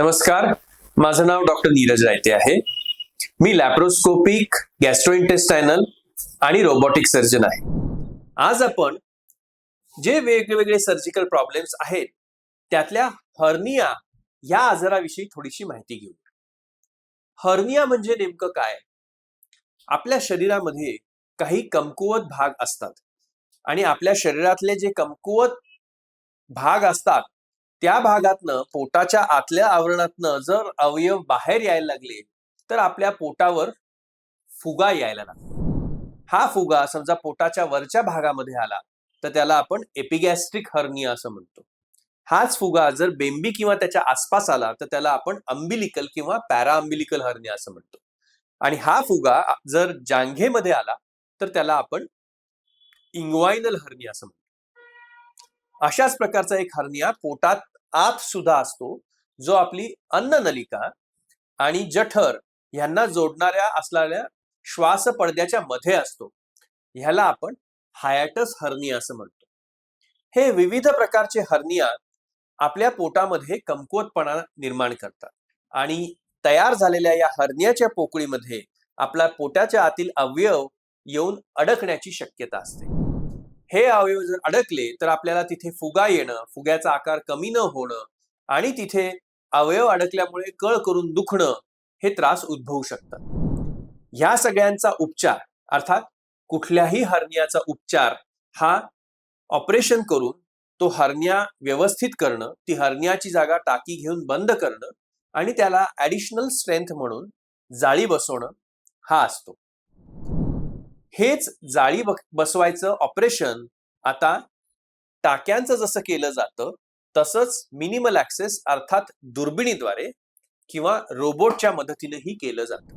नमस्कार. माझं नाव डॉक्टर नीरज रायते आहे. मी लॅप्रोस्कोपिक गॅस्ट्रोइंटेस्टायनल आणि रोबोटिक सर्जन आहे. आज आपण जे वेगवेगळे सर्जिकल प्रॉब्लेम्स आहेत त्यातल्या हर्निया या आजाराविषयी थोडीशी माहिती घेऊ. हर्निया म्हणजे नेमकं काय? आपल्या शरीरामध्ये काही कमकुवत भाग असतात. आणि आपल्या शरीरातले जे कमकुवत भाग असतात त्या भागातनं पोटाच्या आतल्या आवरणातनं जर अवयव बाहेर यायला लागले तर आपल्या पोटावर फुगा यायला लागतो हा फुगा समजा पोटाच्या वरच्या भागामध्ये आला तर त्याला आपण एपिगॅस्ट्रिक हर्निया असं म्हणतो. हाच फुगा जर बेंबी किंवा त्याच्या आसपास आला तर त्याला आपण अंबिलिकल किंवा पॅरा अंबिलिकल हर्निया असं म्हणतो. आणि हा फुगा जर जांघेमध्ये आला तर त्याला आपण इंग्वायनल हर्निया असं म्हणतो. अशाच प्रकारचा एक हर्निया पोटात आत सुद्धा असतो जो आपली अन्न नलिका आणि जठर यांना जोडणाऱ्या असलेल्या श्वास पडद्याच्या मध्ये असतो. ह्याला आपण हायटस हर्निया असं म्हणतो. हे विविध प्रकारचे हर्निया आपल्या पोटामध्ये कमकुवतपणा निर्माण करतात आणि तयार झालेल्या या हर्नियाच्या पोकळीमध्ये आपल्या पोटाच्या आतील अवयव येऊन अडकण्याची शक्यता असते. हे अवयव जर अडकले तर आपल्याला तिथे फुगा येणं फुग्याचा आकार कमी न होणं आणि तिथे अवयव अडकल्यामुळे कळ करून दुखणं हे त्रास उद्भवू शकतात. ह्या सगळ्यांचा उपचार अर्थात कुठल्याही हर्नियाचा उपचार हा ऑपरेशन करून तो हर्निया व्यवस्थित करणं ती हर्नियाची जागा टाकी घेऊन बंद करणं आणि त्याला ऍडिशनल स्ट्रेंथ म्हणून जाळी बसवणं हा असतो. हेच जाळी बसवायचं ऑपरेशन आता टाक्यांचं जसं केलं जातं तसंच मिनिमल ऍक्सेस अर्थात दुर्बिणीद्वारे किंवा रोबोटच्या मदतीनेही केलं जातं.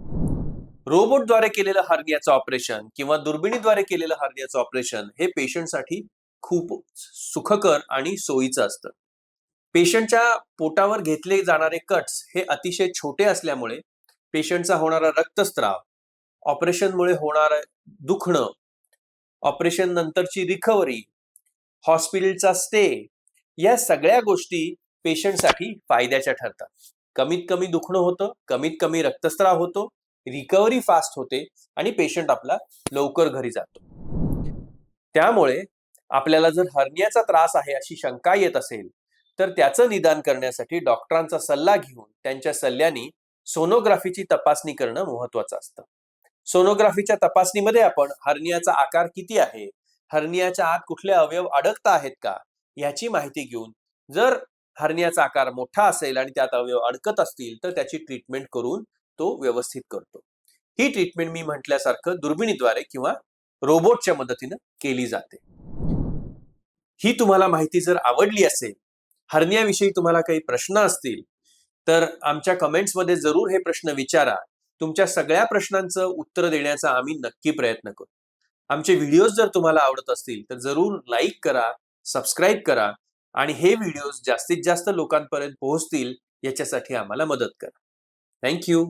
रोबोटद्वारे केलेलं हर्नियाचं ऑपरेशन किंवा दुर्बिणीद्वारे केलेलं हर्नियाचं ऑपरेशन हे पेशंटसाठी खूप सुखकर आणि सोयीचं असतं. पेशंटच्या पोटावर घेतले जाणारे कट्स हे अतिशय छोटे असल्यामुळे पेशंटचा होणारा रक्तस्त्राव ऑपरेशनमुळे होणार दुखणं ऑपरेशन नंतरची रिकव्हरी हॉस्पिटलचा स्टे या सगळ्या गोष्टी पेशंटसाठी फायद्याच्या ठरतात. कमीत कमी दुखणं होतं कमीत कमी रक्तस्राव होतो रिकव्हरी फास्ट होते आणि पेशंट आपला लवकर घरी जातो. त्यामुळे आपल्याला जर हर्नियाचा त्रास आहे अशी शंका येत असेल तर त्याचं निदान करण्यासाठी डॉक्टरांचा सल्ला घेऊन त्यांच्या सल्ल्याने सोनोग्राफीची तपासणी करणं महत्वाचं असतं. सोनोग्राफीच्या तपासणीमध्ये आपण हर्नियाचा आकार किती आहे? हर्नियाच्या आत कुठले अवयव अडकत आहेत का? याची माहिती घेऊन जर हर्नियाचा आकार मोठा असेल आणि त्यात अवयव अडकत असतील तर त्याची ट्रीटमेंट करून तो व्यवस्थित करतो. ही ट्रीटमेंट मी म्हटल्यासारखं दुर्बिणीद्वारे किंवा रोबोटच्या मदतीनं केली जाते. ही तुम्हाला माहिती जर आवडली असेल हर्नियाविषयी तुम्हाला काही प्रश्न असतील तर आमच्या कमेंट्समध्ये जरूर हे प्रश्न विचारा. तुमच्या सगळ्या प्रश्नांचं उत्तर देण्याचा आम्ही नक्की प्रयत्न करू. आमचे व्हिडिओज जर तुम्हाला आवडत असतील तर जरूर लाईक करा सबस्क्राईब करा आणि हे व्हिडिओज जास्तीत जास्त लोकांपर्यंत पोहोचतील याच्यासाठी आम्हाला मदत करा. थँक्यू